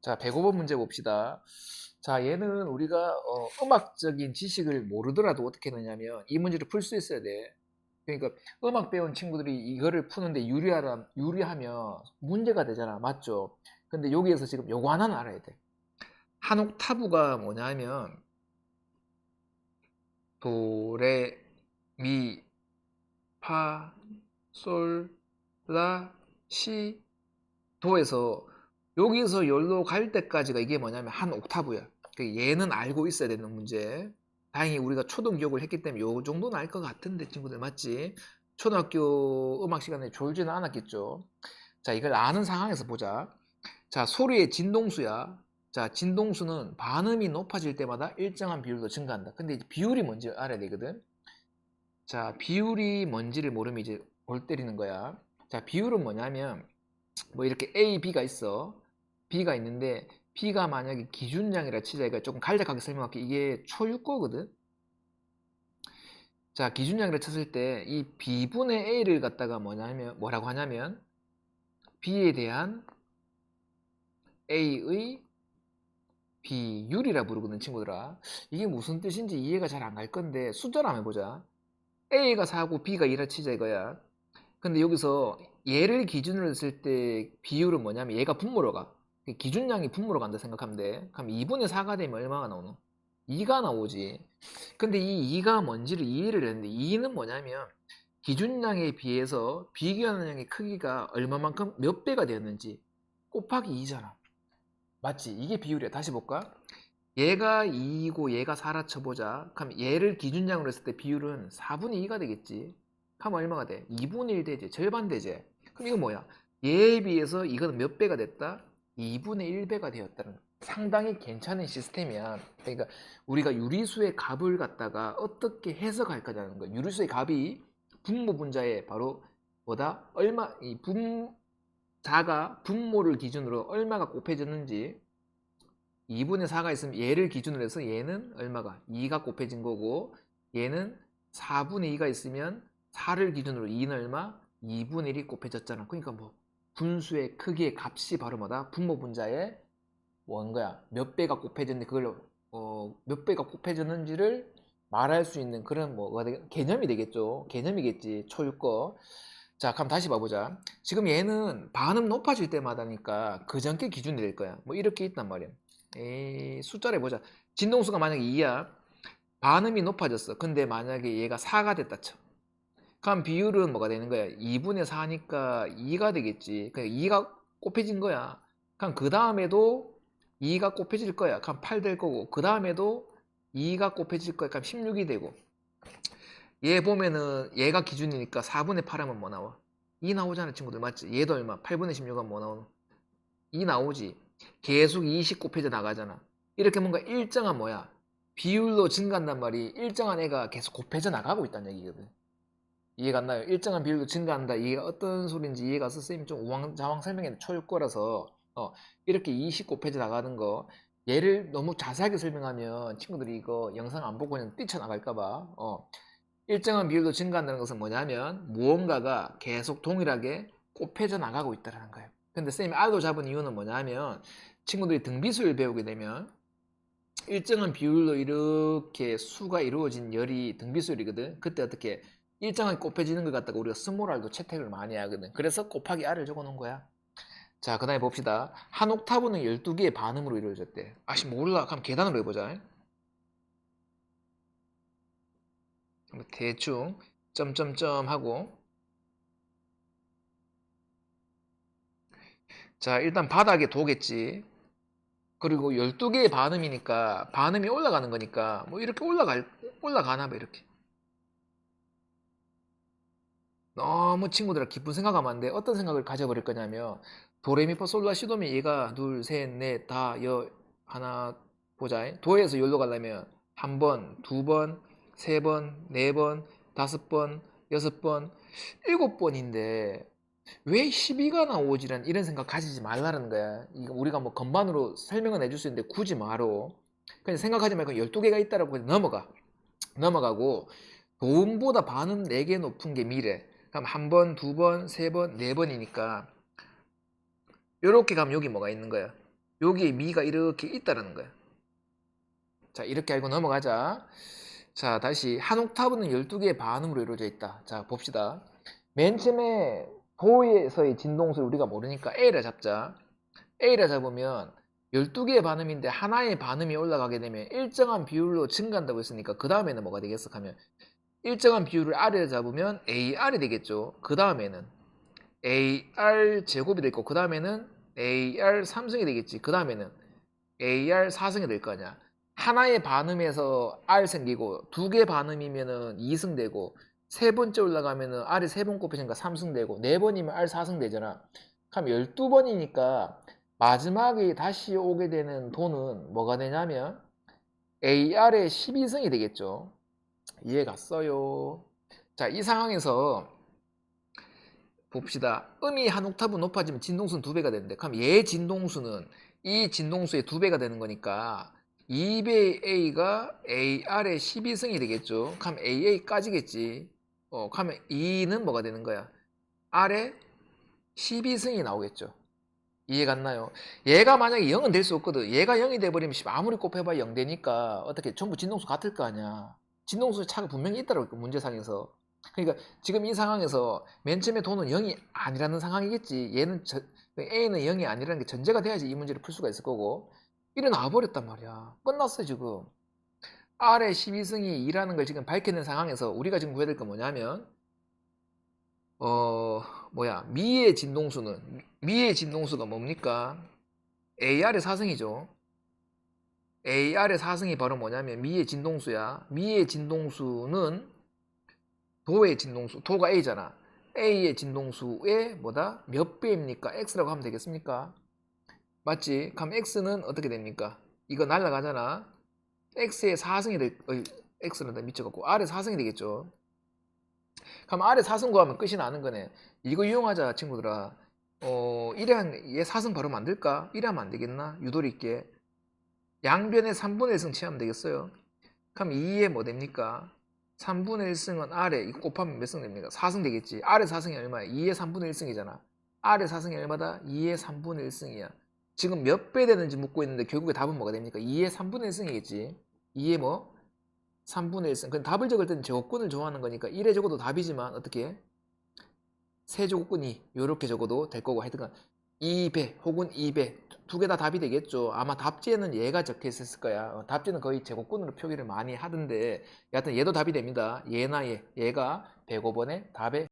자, 105번 문제 봅시다. 자, 얘는 우리가 어, 음악적인 지식을 모르더라도 어떻게 하느냐면 이 문제를 풀 수 있어야 돼. 그러니까 음악 배운 친구들이 이거를 푸는데 유리하라, 유리하면 문제가 되잖아. 맞죠? 근데 여기에서 지금 요거 하나는 알아야 돼. 한 옥타브가 뭐냐면 도, 레, 미, 파, 솔, 라, 시, 도에서 여기서 열로 갈 때까지가 이게 뭐냐면 한 옥타브야. 그 얘는 알고 있어야 되는 문제. 다행히 우리가 초등 교육을 했기 때문에 요 정도는 알 것 같은데 친구들 맞지? 초등학교 음악 시간에 졸지는 않았겠죠. 자, 이걸 아는 상황에서 보자. 자, 소리의 진동수야. 자, 진동수는 반음이 높아질 때마다 일정한 비율로 증가한다. 근데 비율이 뭔지 알아야 되거든. 자, 비율이 뭔지를 모르면 이제 골 때리는 거야. 자, 비율은 뭐냐면 뭐 이렇게 A, B가 있어. B가 있는데 B가 만약에 기준량이라 치자 이거 조금 간략하게 설명할게. 이게 초육고거든. 자, 기준량이라 쳤을 때 이 B분의 A를 갖다가 뭐냐면 뭐라고 하냐면 B에 대한 A의 비율이라 부르거든 친구들아. 이게 무슨 뜻인지 이해가 잘 안 갈 건데 숫자로 한번 해보자. A가 4고 B가 2라 치자 이거야. 근데 여기서 얘를 기준으로 했을 때 비율은 뭐냐면 얘가 분모로 가. 기준량이 분모로 간다 생각하면 돼. 그럼 2분의 4가 되면 얼마가 나오노? 2가 나오지. 근데 이 2가 뭔지를 이해를 했는데 2는 뭐냐면 기준량에 비해서 비교하는 양의 크기가 얼마만큼 몇 배가 되었는지 곱하기 2잖아. 맞지? 이게 비율이야. 다시 볼까? 얘가 2이고 얘가 4라 쳐보자. 그럼 얘를 기준량으로 했을 때 비율은 4분의 2가 되겠지. 그럼 얼마가 돼? 2분의 1 되지. 절반 되지. 그럼 이거 뭐야? 얘에 비해서 이거는 몇 배가 됐다? 2분의 1배가 되었다는. 상당히 괜찮은 시스템이야. 그러니까 우리가 유리수의 값을 갖다가 어떻게 해석할 거냐는 거야. 유리수의 값이 분모 분자에 바로 뭐다? 얼마 이 분 자가 분모를 기준으로 얼마가 곱해졌는지 2분의 4가 있으면 얘를 기준으로 해서 얘는 얼마가 2가 곱해진 거고 얘는 4분의 2가 있으면 4를 기준으로 2는 얼마? 2분의 1이 곱해졌잖아. 그러니까 뭐 분수의 크기의 값이 바로 뭐다? 분모 분자에 뭔 거야? 몇 배가 곱해졌는데 그걸 어, 몇 배가 곱해졌는지를 말할 수 있는 그런 뭐가 되겠, 개념이 되겠죠. 개념이겠지. 초육거. 자, 그럼 다시 봐보자. 지금 얘는 반음 높아질 때마다니까 그 전께 기준이 될 거야. 뭐 이렇게 있단 말이야. 에이, 숫자를 해보자. 진동수가 만약에 2야. 반음이 높아졌어. 근데 만약에 얘가 4가 됐다 쳐. 그럼 비율은 뭐가 되는 거야? 2분의 4니까 2가 되겠지. 그러니까 2가 곱해진 거야. 그럼 그 다음에도 2가 곱해질 거야. 그럼 8 될 거고. 그 다음에도 2가 곱해질 거야. 그럼 16이 되고. 얘 보면은 얘가 기준이니까 4분의 8 하면 뭐 나와? 2 나오잖아 친구들 맞지? 얘도 얼마? 8분의 16 하면 뭐 나오노? 2 나오지. 계속 20 곱해져 나가잖아. 이렇게 뭔가 일정한 뭐야? 비율로 증가한단 말이 일정한 애가 계속 곱해져 나가고 있다는 얘기거든. 이해가 안 나요? 일정한 비율로 증가한다. 이게 어떤 소리인지 이해가 서 선생님 좀 우왕좌왕 설명했는데 초육거라서 어, 이렇게 20 곱해져 나가는 거 얘를 너무 자세하게 설명하면 친구들이 이거 영상 안 보고 그냥 뛰쳐나갈까봐 어, 일정한 비율로 증가한다는 것은 뭐냐면 무언가가 계속 동일하게 곱해져 나가고 있다는 거예요. 근데 쌤이 알고 잡은 이유는 뭐냐면 친구들이 등비수를 배우게 되면 일정한 비율로 이렇게 수가 이루어진 열이 등비수열이거든. 그때 어떻게 일정하게 곱해지는 것 같다고 우리가 스몰알도 채택을 많이 하거든. 그래서 곱하기 r을 적어 놓은 거야. 자, 그 다음에 봅시다. 한 옥타브는 12개의 반음으로 이루어졌대. 아씨, 몰라. 그럼 계단으로 해보자. 대충 점점점 하고 자 일단 바닥에 도겠지 그리고 12개의 반음이니까 반음이 올라가는 거니까 뭐 이렇게 올라갈 올라가나 봐 이렇게 너무 친구들아 기쁜 생각하면 안 돼. 어떤 생각을 가져버릴 거냐면 도레미파 솔라 시도면 얘가 둘, 셋, 넷, 다, 여, 하나 보자. 도에서 열로 가려면 한 번, 두 번, 세 번, 네 번, 다섯 번, 여섯 번, 일곱 번인데 왜 12가 나오지란 이런 생각 가지지 말라는 거야. 이거 우리가 뭐 건반으로 설명은 해줄 수 있는데 굳이 말어. 그냥 생각하지 말고 12개가 있다라고 그냥 넘어가. 넘어가고 도음보다 반음 4개 높은 게 미래. 그럼 한 번, 두 번, 세 번, 네 번이니까 이렇게 가면 여기 뭐가 있는 거야? 여기에 미가 이렇게 있다라는 거야. 자, 이렇게 알고 넘어가자. 자, 다시 한 옥타브는 12개의 반음으로 이루어져 있다. 자, 봅시다. 맨 처음에 도에서의 진동수를 우리가 모르니까 A라 잡자. A라 잡으면 12개의 반음인데 하나의 반음이 올라가게 되면 일정한 비율로 증가한다고 했으니까 그 다음에는 뭐가 되겠어 하면 일정한 비율을 R을 잡으면 AR이 되겠죠. 그 다음에는 AR 제곱이 될 거. 그 다음에는 AR 3승이 되겠지. 그 다음에는 AR 4승이 될 거 아니야. 하나의 반음에서 R 생기고 두 개 반음이면은 2승 되고 세 번째 올라가면은 R이 세 번 곱해지니까 3승 되고 네 번이면 R 4승 되잖아. 그럼 12번이니까 마지막에 다시 오게 되는 돈은 뭐가 되냐면 AR의 12승이 되겠죠. 이해 갔어요? 자, 이 상황에서 봅시다. 음이 한 옥타브 높아지면 진동수는 두 배가 되는데, 그럼 얘 진동수는 이 진동수의 두 배가 되는 거니까 2배의 A가 AR의 12승이 되겠죠. 그럼 AA까지겠지. 어, 그러면 2는 뭐가 되는 거야? R의 12승이 나오겠죠. 이해 갔나요? 얘가 만약에 0은 될 수 없거든. 얘가 0이 돼버리면 씨, 아무리 곱해봐야 0 되니까 어떻게 전부 진동수 같을 거 아니야. 진동수의 차가 분명히 있다라고 문제상에서. 그러니까 지금 이 상황에서 맨 처음에 돈은 0이 아니라는 상황이겠지. 얘는 저- A는 0이 아니라는 게 전제가 돼야지 이 문제를 풀 수가 있을 거고. 일어나 버렸단 말이야. 끝났어 지금. R의 12승이 2라는 걸 지금 밝혀낸 상황에서 우리가 지금 구해야 될 건 뭐냐면 어 뭐야 미의 진동수는 미의 진동수가 뭡니까? AR의 4승이죠. AR의 4승이 바로 뭐냐면 미의 진동수야. 미의 진동수는 도의 진동수, 도가 A잖아. A의 진동수의 뭐다? 몇 배입니까? X라고 하면 되겠습니까? 맞지? 그럼 X는 어떻게 됩니까? 이거 날라가잖아. X의 4승이 될, 어이, X는 다 미쳐갖고 R의 4승이 되겠죠. 그럼 R의 4승 구하면 끝이 나는 거네. 이거 이용하자, 친구들아. 어, 이래 한, 얘 4승 바로 만들까? 이래 하면 안 되겠나? 유도리 있게. 양변의 3분의 1승 취하면 되겠어요. 그럼 2에 뭐 됩니까? 3분의 1승은 R에 이거 곱하면 몇 승 됩니까? 4승 되겠지. R의 4승이 얼마야? 2의 3분의 1승이잖아. R의 4승이 얼마다? 2의 3분의 1승이야. 지금 몇 배 되는지 묻고 있는데 결국에 답은 뭐가 됩니까? 2의 3분의 1승이겠지. 2의 뭐? 3분의 1승. 그럼 답을 적을 때는 제곱근을 좋아하는 거니까 1에 적어도 답이지만 어떻게? 세 제곱근이 이렇게 적어도 될 거고 하여튼간 2배 혹은 2배 두 개 다 답이 되겠죠. 아마 답지에는 얘가 적혀 있었을 거야. 어, 답지는 거의 제곱근으로 표기를 많이 하던데 여하튼 얘도 답이 됩니다. 얘나 얘, 얘가 105번의 답에